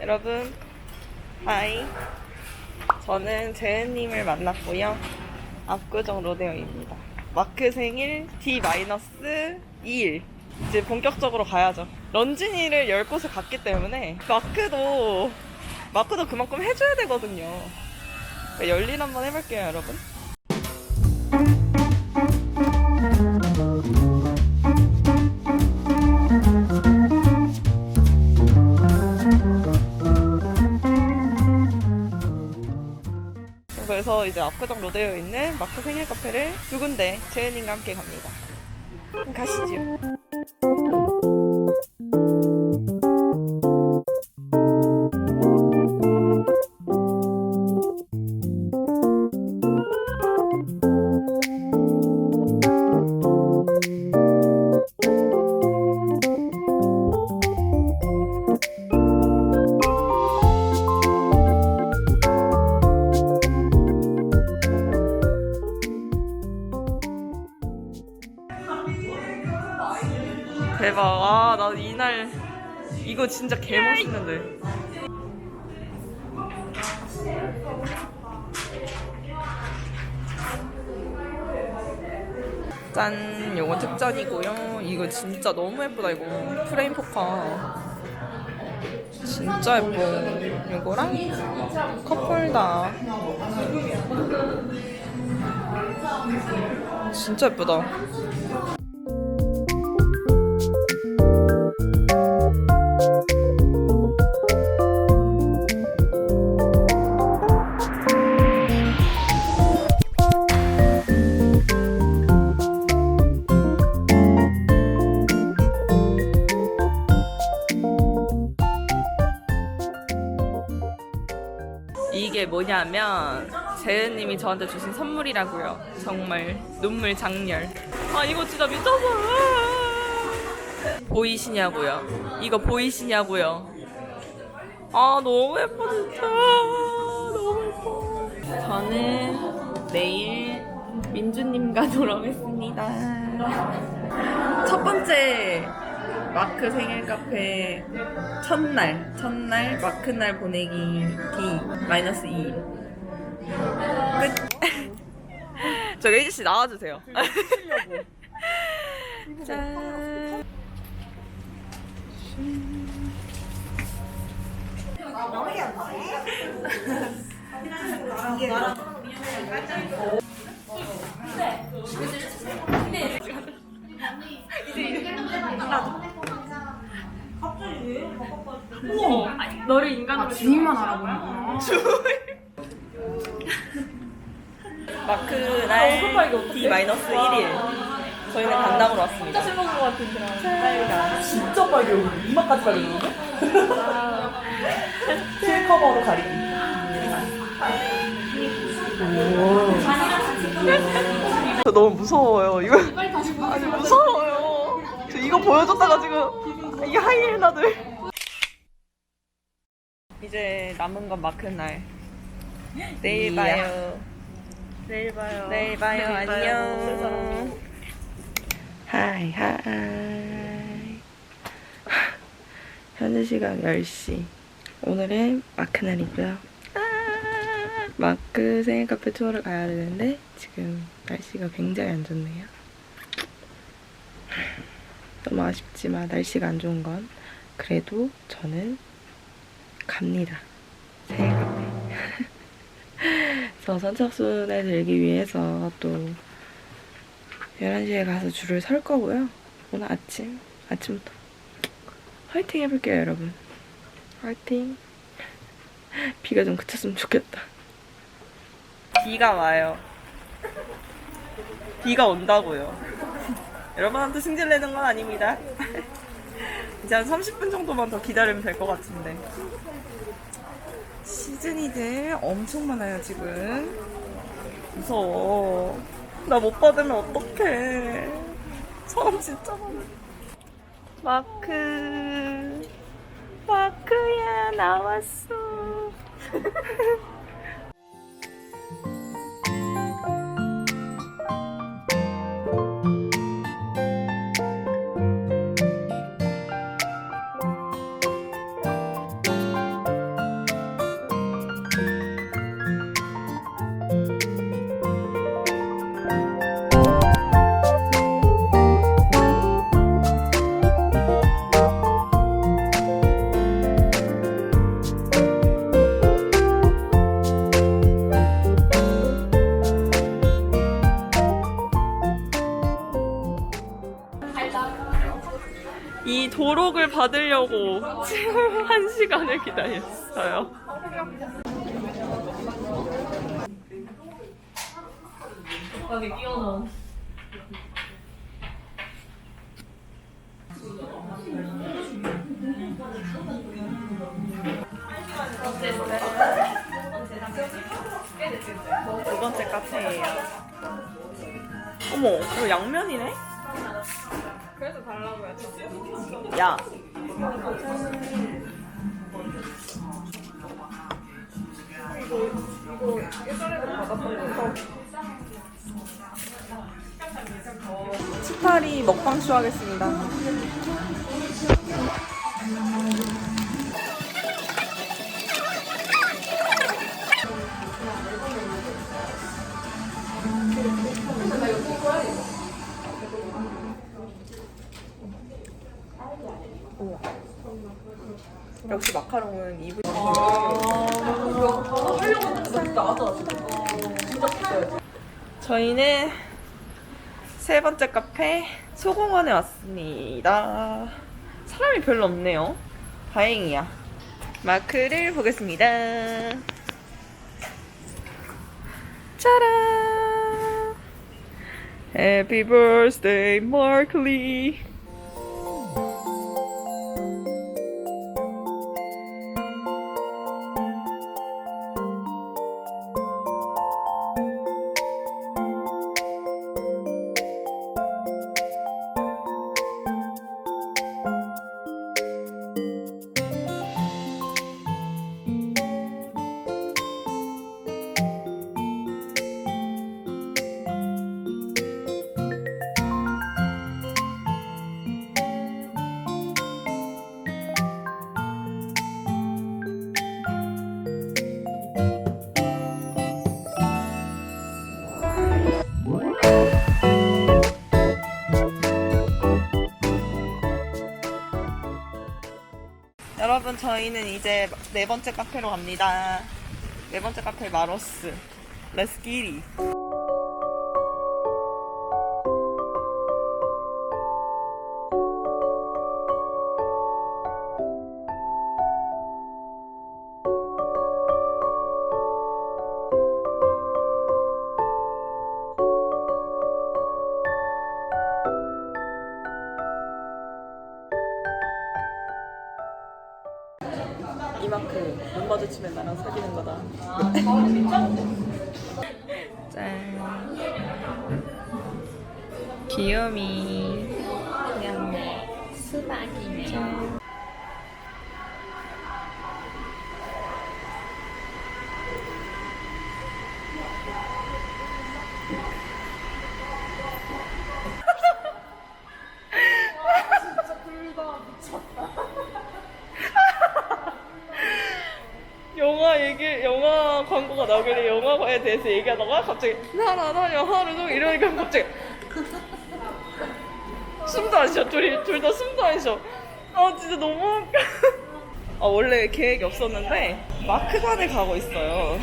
여러분, 하이. 저는 재은님을 만났고요. 압구정 로데오입니다. 마크 생일 D-2일. 이제 본격적으로 가야죠. 런쥔이를 10곳을 갔기 때문에 마크도, 마크도 그만큼 해줘야 되거든요. 열일 한번 해볼게요, 여러분. 이제 압구정 로데오에 있는 마크 생일 카페를 두 군데 재은님과 함께 갑니다. 그럼 가시죠. 대박. 아, 나 이날 이거 진짜 개 멋있는데. 짠, 요거 특전이고요. 이거 진짜 너무 예쁘다, 이거. 프레임 포카. 진짜 예뻐. 이거랑 컵홀더. 진짜 예쁘다. 이게 뭐냐면 재은님이 저한테 주신 선물이라고요. 정말 눈물 장렬. 아 이거 진짜 미쳤어. 보이시냐고요? 이거 보이시냐고요? 아 너무 예뻐 진짜. 너무 예뻐. 저는 내일 민주님과 놀아겠습니다. 첫 번째 마크 생일 카페 첫날 첫날 마크 날 보내기 D 마이너스 2 끝. 저기 혜지 씨 나와주세요. 짠. 너를 인간으로 주인만 알아보는구나. 마크 날 D 마이너스 1일. 저희는 간담으로 왔습니다. 술 먹은 것 같은 그런. 쌀가 진짜 빨개 얼굴 이마까지 빨개졌는데? 실 커버로 가리기. 저 너무 무서워요. 이거. 아니 무서워요. 저 이거 보여줬다가 지금 이 하이에나들. 이제 남은 건 마크 날. 내일 봐요. 내일 봐요. 내일 봐요. 안녕. 하이 하이. 현재 시각 10시. 오늘은 마크 날이고요. 아, 마크 생일 카페 투어를 가야 되는데 지금 날씨가 굉장히 안 좋네요. 너무 아쉽지만 날씨가 안 좋은 건 그래도 저는 갑니다. 생일 카페. 그래서 선착순에 들기 위해서 또 11시에 가서 줄을 설 거고요. 오늘 아침, 아침부터 화이팅 해볼게요, 여러분. 화이팅. 비가 좀 그쳤으면 좋겠다. 비가 와요. 비가 온다고요. 여러분한테 승질 내는 건 아닙니다. 이제 한 30분 정도만 더 기다리면 될 것 같은데. 시즈니들 엄청 많아요, 지금. 무서워. 나 못 받으면 어떡해. 사람 진짜 많아. 마크. 마크야, 나왔어. 이 도록을 받으려고 한 시간을 기다렸어요. 여기 끼워놓은. 두 번째 카페예요. 어머, 이거 양면이네? 그래서 달라고 했죠. 야. 치파리 먹방쇼 하겠습니다. 역시 마카롱은 입을 저희는 세 번째 카페 소공원에 왔습니다. 사람이 별로 없네요. 다행이야. 마크를 보겠습니다. 짜란! Happy birthday, 여러분 저희는 이제 네 번째 카페로 갑니다. 네 번째 카페 마로스. 레스키리. 이만큼 눈 마주치면 나랑 사귀는 거다. 짠. 귀요미. 그냥 수박이네. 영 대해서 얘기하다가 갑자기 나나나냐 하루 종일 이러니까 갑자기 숨도 안 쉬어. 둘이 둘 다 숨도 안 쉬어. 아 진짜 너무 아 원래 계획이 없었는데 마크관에 가고 있어요.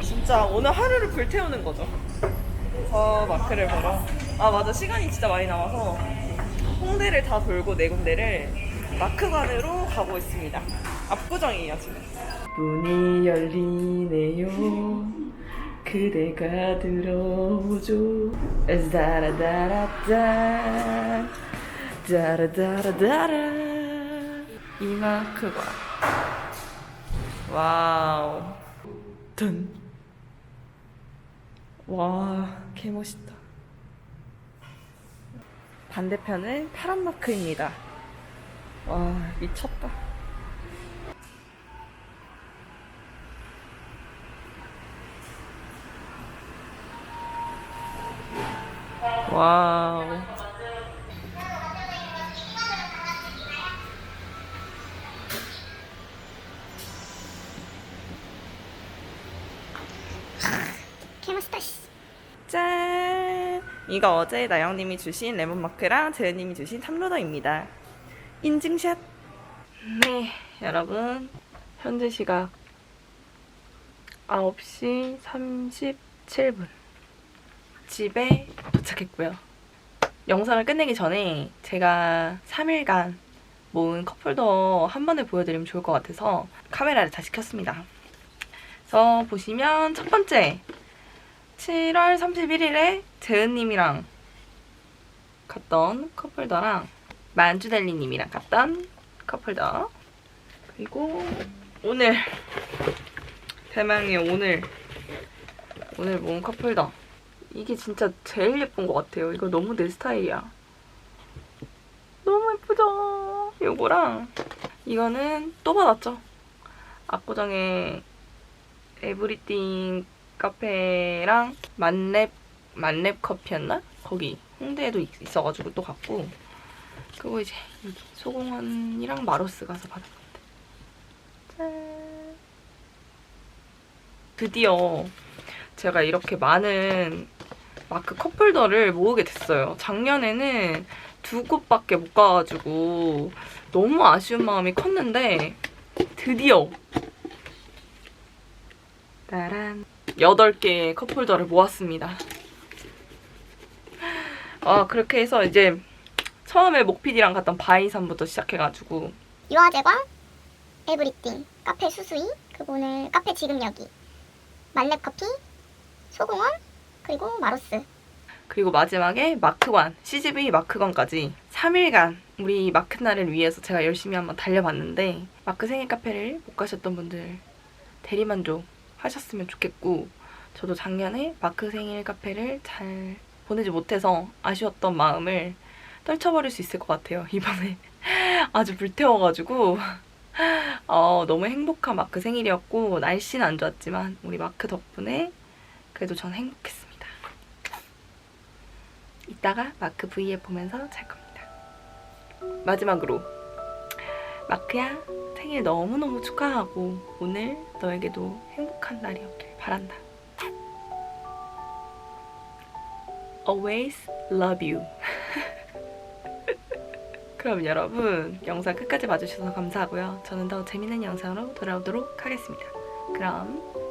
진짜 오늘 하루를 불태우는 거죠. 그래서 마크를 보러 아 맞아. 시간이 진짜 많이 남아서 홍대를 다 돌고 네 군데를 마크관으로 가고 있습니다. 압구정이에요 지금. 문이 열리네요 그대가 들어오죠 자라다라다 자라다라다라 이마크관 와우 든 와, 개멋있다. 반대편은 파란 마크입니다. 와, 미쳤다. 와우. 짠! 이거 어제 나영님이 주신 레몬마크랑 재현님이 주신 탐로더입니다. 인증샷! 네, 여러분. 현재 시각 9시 37분. 집에 도착했고요. 영상을 끝내기 전에 제가 3일간 모은 컵홀더 한 번에 보여드리면 좋을 것 같아서 카메라를 다시 켰습니다. 그래서 보시면 첫 번째 7월 31일에 재은님이랑 갔던 컵홀더랑 만주달리님이랑 갔던 컵홀더 그리고 오늘 대망의 오늘 오늘 모은 컵홀더 이게 진짜 제일 예쁜 것 같아요. 이거 너무 내 스타일이야. 너무 예쁘죠? 요거랑 이거는 또 받았죠. 압구정에 에브리띵 카페랑 만렙 만렙 커피였나? 거기 홍대에도 있- 있어가지고 또 갔고 그리고 이제 여기 소공원이랑 마로스 가서 받았는데 짠 드디어 제가 이렇게 많은 마크 컵홀더를 모으게 됐어요. 작년에는 두 곳밖에 못 가가지고 너무 아쉬운 마음이 컸는데 드디어 따란 8개의 컵홀더를 모았습니다. 아 그렇게 해서 이제 처음에 목피디랑 갔던 바이산부터 시작해가지고 유화제광, 에브리띵, 카페 수수이, 오늘 카페 지금 여기, 만렙 커피, 소공원, 그리고 마로스. 그리고 마지막에 마크관, CGV 마크관까지 3일간 우리 마크날을 위해서 제가 열심히 한번 달려봤는데 마크 생일 카페를 못 가셨던 분들 대리만족 하셨으면 좋겠고 저도 작년에 마크 생일 카페를 잘 보내지 못해서 아쉬웠던 마음을 떨쳐버릴 수 있을 것 같아요. 이번에 아주 불태워가지고 어, 너무 행복한 마크 생일이었고 날씨는 안 좋았지만 우리 마크 덕분에 그래도 전 행복했습니다. 이따가 마크 V앱 보면서 잘 겁니다. 마지막으로 마크야 생일 너무너무 축하하고 오늘 너에게도 행복한 날이었길 바란다. Always love you. 그럼 여러분 영상 끝까지 봐주셔서 감사하고요. 저는 더 재밌는 영상으로 돌아오도록 하겠습니다. 그럼